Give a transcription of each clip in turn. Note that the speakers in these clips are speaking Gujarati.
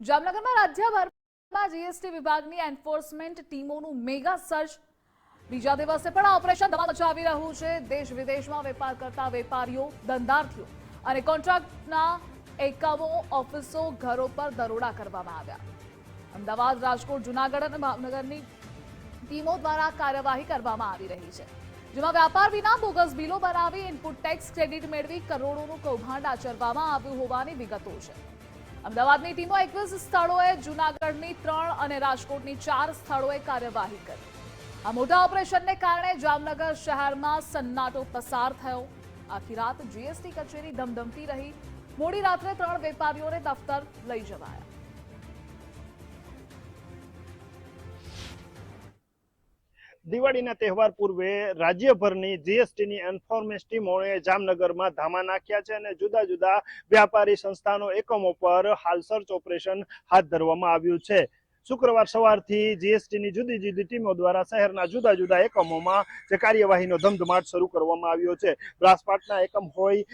જામનગરમાં રાજ્યભરમાં જીએસટી વિભાગની એન્ફોર્સમેન્ટ ટીમોનું મેગા સર્ચ. બીજા દિવસે પણ આ ઓપરેશન ધમાલ મચાવી રહ્યું છે. દેશ વિદેશમાં વેપાર કરતા વેપારીઓ ધંધાર્થીઓ અને કોન્ટ્રાક્ટના એકમો ઓફિસો ઘરો પર દરોડા કરવામાં આવ્યા. અમદાવાદ, રાજકોટ, જુનાગઢ અને ભાવનગરની ટીમો દ્વારા કાર્યવાહી કરવામાં આવી રહી છે, જેમાં વેપાર વિના બોગસ બિલો બનાવી, ઇનપુટ ટેક્સ ક્રેડિટ મેળવી, કરોડોનું કૌભાંડ આચરવામાં આવ્યું હોવાની વિગતો છે. અમદાવાદની ટીમો એકવીસ સ્થળોએ જુનાગઢની ત્રણ અને રાજકોટની ચાર સ્થળોએ કાર્યવાહી કરી. આ મોટા ઓપરેશનને કારણે જામનગર શહેરમાં સન્નાટો પસાર થયો. આખી રાત જીએસટી કચેરી ધમધમતી રહી. મોડી રાત્રે ત્રણ વેપારીઓને દફતર લઈ જવાયા. દિવાળીના તહેવાર પૂર્વે રાજ્યભરની જીએસટીની એન્ફોર્મેન્સ ટીમોએ જામનગરમાં ધામા નાખ્યા છે અને જુદા જુદા વ્યાપારી સંસ્થાનો એકમો પર હાલ સર્ચ ઓપરેશન હાથ ધરવામાં આવ્યું છે. શુક્રવાર સવારથી જીએસટીની જુદી જુદી ટીમો દ્વારા શહેરના જુદા જુદા એકમોમાં જે કાર્યવાહીનો ધમધમાટ શરૂ કરવામાં આવ્યો છે. બ્રાસપાટના એકમ હોય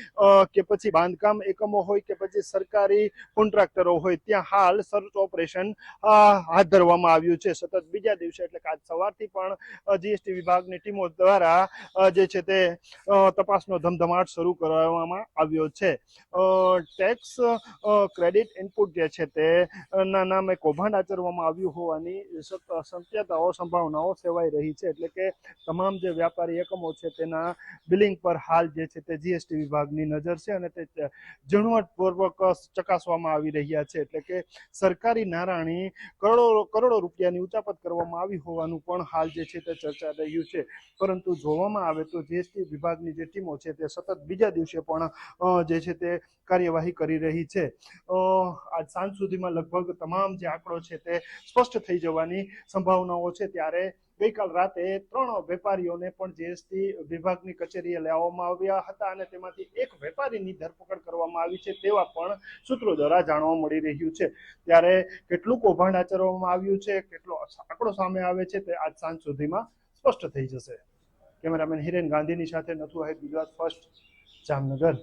કે પછી બાંધકામ એકમો હોય, કે પછી સરકારી કોન્ટ્રાક્ટરો હોય, ત્યાં હાલ સર્ચ ઓપરેશન હાથ ધરવામાં આવ્યું છે. સતત બીજા દિવસે એટલે આજ સવારથી પણ જીએસટી વિભાગની ટીમો દ્વારા જે છે તે તપાસનો ધમધમાટ શરૂ કરવામાં આવ્યો છે. ટેક્સ ક્રેડિટ ઇનપુટ જે છે તે ના નામે કૌભાંડ આચરવામાં આવ્યું હોવાની શક્યતાઓ સંભાવનાઓ સેવાઈ રહી છે. એટલે કે તમામ જે વ્યાપારી એકમો છે તેના બિલિંગ પર હાલ જે છે તે જીએસટી વિભાગની નજર છે અને તે ઝીણવટપૂર્વક ચકાસવામાં આવી રહ્યા છે. એટલે કે સરકારી નારાણી કરોડો કરોડો રૂપિયાની ઉચાપત કરવામાં આવી હોવાનું પણ હાલ જે છે તે ચર્ચા રહ્યું છે. પરંતુ જોવામાં આવે તો જીએસટી વિભાગની જે ટીમો છે તે સતત બીજા દિવસે પણ જે છે તે કાર્યવાહી કરી રહી છે. આજ સાંજ સુધીમાં લગભગ તમામ જે આંકડો છે તે સ્પષ્ટ થઈ જવાની સંભાવનાઓ છે. ત્યારે ગઈકાલ રાતે ત્રણ વેપારીઓને પણ જીએસટી વિભાગની કચેરીએ લેવામાં આવ્યા હતા અને તેમાંથી એક વેપારીની ધરપકડ કરવામાં આવી છે તેવા પણ સૂત્રો દ્વારા જાણવા મળી રહ્યું છે. ત્યારે કેટલું કૌભાંડ આચરવામાં આવ્યું છે, કેટલો આંકડો સામે આવે છે તે આજ સાંજ સુધીમાં સ્પષ્ટ થઈ જશે. કેમેરામેન હિરેન ગાંધીની સાથે નથુ હાઈટ ગુજરાત ફર્સ્ટ, જામનગર.